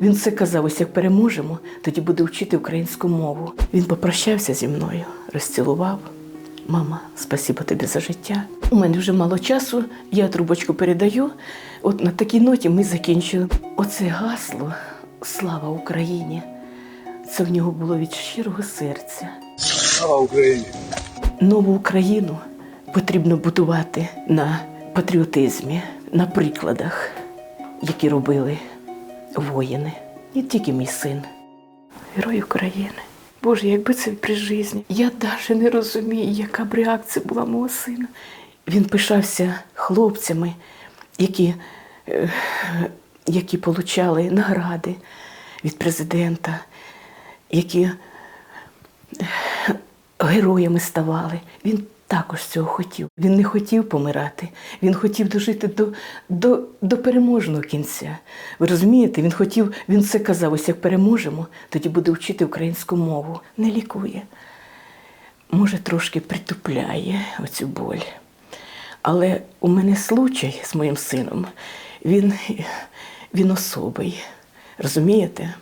Він все казав, ось як переможемо, тоді буде вчити українську мову. Він попрощався зі мною, розцілував. Мама, спасибо тобі за життя. У мене вже мало часу, я трубочку передаю. От на такій ноті ми закінчили. Оце гасло Слава Україні! Це в нього було від щирого серця. Слава Україні! Нову Україну потрібно будувати на патріотизмі, на прикладах, які робили воїни, не тільки мій син. Герой України. Боже, якби це при житті. Я навіть не розумію, яка б реакція була мого сина. Він пишався хлопцями, які, е, які получали награди від президента, які героями ставали. Він також цього хотів. Він не хотів помирати. Він хотів дожити до, до, до переможного кінця. Ви розумієте? Він хотів, він все казав, ось як переможемо, тоді буде вчити українську мову. Не лікує. Може, трошки притупляє оцю боль. Але у мене случай з моїм сином, він, він особий. Розумієте?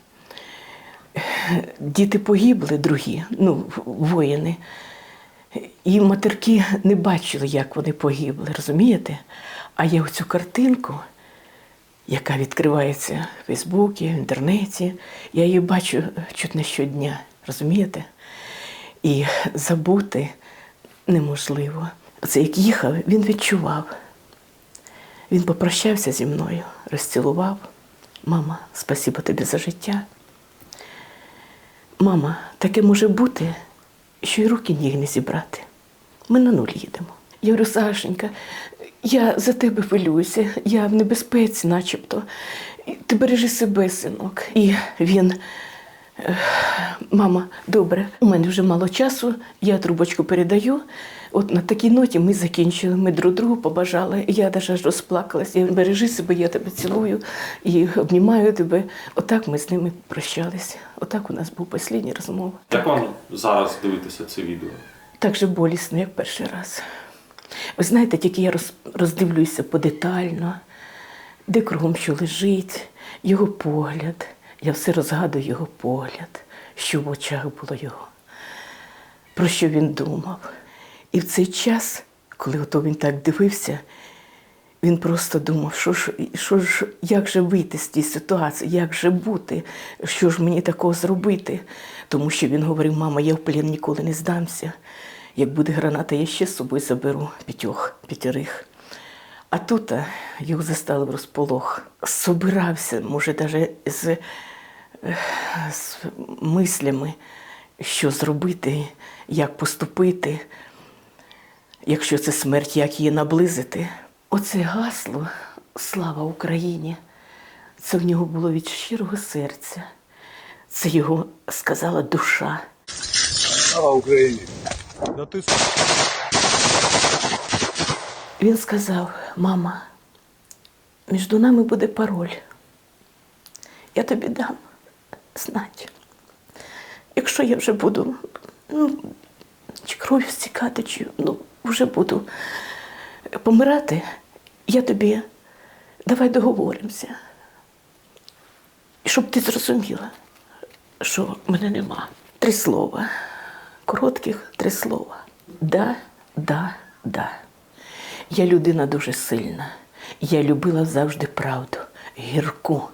діти погибли другі, ну, воїни. І матерки не бачили, як вони погибли, розумієте? А я оцю картинку, яка відкривається в Фейсбуці, в інтернеті, я її бачу чуть не щодня, розумієте? І забути неможливо. Це як їхав, він відчував. Він попрощався зі мною, розцілував. Мама, спасибо тобі за життя. Мама, таке може бути, що й руки ніг не зібрати. Ми на нуль їдемо. Я говорю, Сашенька, я за тебе хвилююся, я в небезпеці, начебто. Ти бережи себе, синок. І він, мама, добре, у мене вже мало часу, я трубочку передаю. От на такій ноті ми закінчили, ми друг другу побажали. Я навіть аж розплакалась. Я бережи себе, я тебе цілую і обнімаю тебе. Отак ми з ними прощалися. Отак у нас був останній розмова. Як вам зараз дивитися це відео? Так же болісно, як перший раз. Ви знаєте, тільки я роз, роздивлюся подетально, де кругом що лежить, його погляд. Я все розгадую його погляд, що в очах було його, про що він думав. І в цей час, коли ото він так дивився, він просто думав, що ж, що ж, як же вийти з тієї ситуації, як же бути, що ж мені такого зробити. Тому що він говорив, мама, я в плен ніколи не здамся. Як буде граната, я ще з собою заберу п'ятьох, п'ятерих. А тут його застали в розполох. Собирався, може, навіть з, з мислями, що зробити, як поступити, якщо це смерть, як її наблизити. Оце гасло Слава Україні! Це в нього було від щирого серця. Це його сказала душа. Слава Україні! Да ти Він сказав: мама, між нами буде пароль. Я тобі дам знати. Якщо я вже буду ну, чи кров'ю стікати, чи ну, вже буду помирати, я тобі давай договоримося. Щоб ти зрозуміла, що мене нема. Три слова. Коротких три слова. Да, да, да. Я людина дуже сильна. Я любила завжди правду, гірку,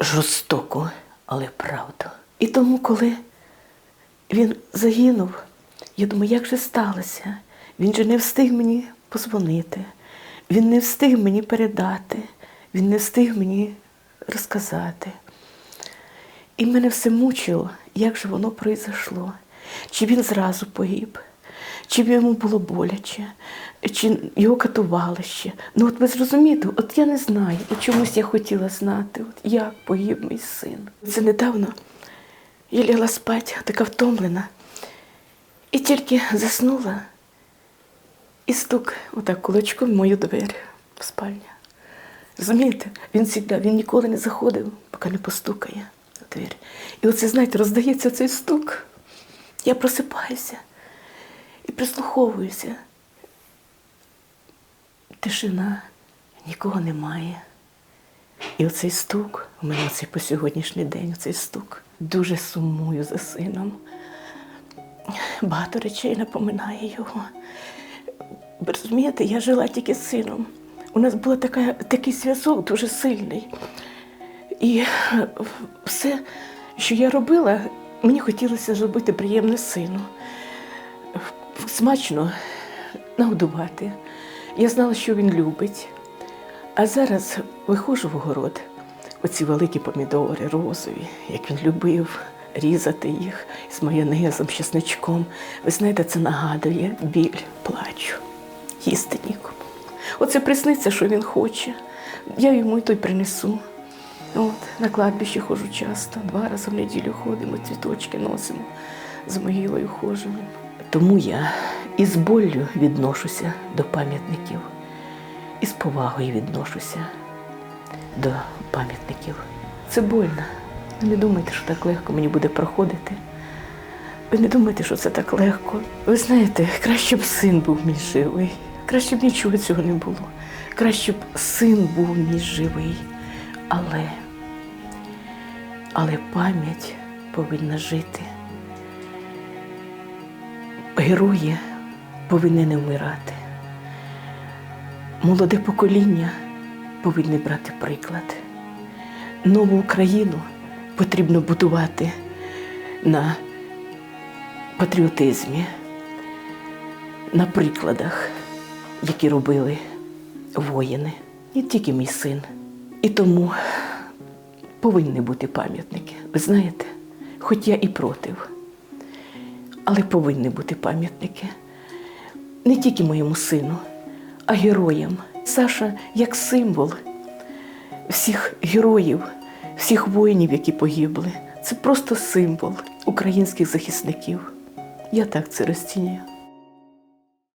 жорстоку, але правду. І тому, коли він загинув, я думаю, як же сталося? Він же не встиг мені позвонити, він не встиг мені передати, він не встиг мені розказати. І мене все мучило, як же воно произошло. Чи він зразу погиб, чи йому було боляче, чи його катували ще. Ну от ви зрозумієте, от я не знаю, от чомусь я хотіла знати, от як погиб мій син. Це недавно я лягла спати, така втомлена, і тільки заснула, і стук отак кулачком в мою двері в спальню. Розумієте, він завжди, він ніколи не заходив, поки не постукає в двері. І оце, знаєте, роздається цей стук. Я просипаюся і прислуховуюся. Тишина, нікого немає. І оцей стук, у мене оцей по сьогоднішній день, оцей стук. Дуже сумую за сином. Багато речей напоминає його. Розумієте, я жила тільки з сином. У нас був такий зв'язок дуже сильний. І все, що я робила, мені хотілося зробити приємне сину. Смачно нагодувати. Я знала, що він любить. А зараз виходжу в город, оці великі помідори розові, як він любив різати їх з майонезом, чесничком. Ви знаєте, це нагадує біль, плачу, їсти нікому. Оце присниться, що він хоче. Я йому і той принесу. От, на кладбище ходжу часто, два рази в неділю ходимо, цвіточки носимо, з могилою ходжемо. Тому я із боллю відношуся до пам'ятників, і з повагою відношуся до пам'ятників. Це больно. Ви не думайте, що так легко мені буде проходити. Ви не думайте, що це так легко. Ви знаєте, краще б син був мій живий. Краще б нічого цього не було. Краще б син був мій живий. Але, але пам'ять повинна жити. Герої повинні не вмирати. Молоде покоління повинні брати приклад. Нову Україну потрібно будувати на патріотизмі, на прикладах, які робили воїни, не тільки мій син. І тому повинні бути пам'ятники. Ви знаєте, хоч я і против, але повинні бути пам'ятники не тільки моєму сину, а героям. Саша як символ всіх героїв, всіх воїнів, які погибли. Це просто символ українських захисників. Я так це розцінюю.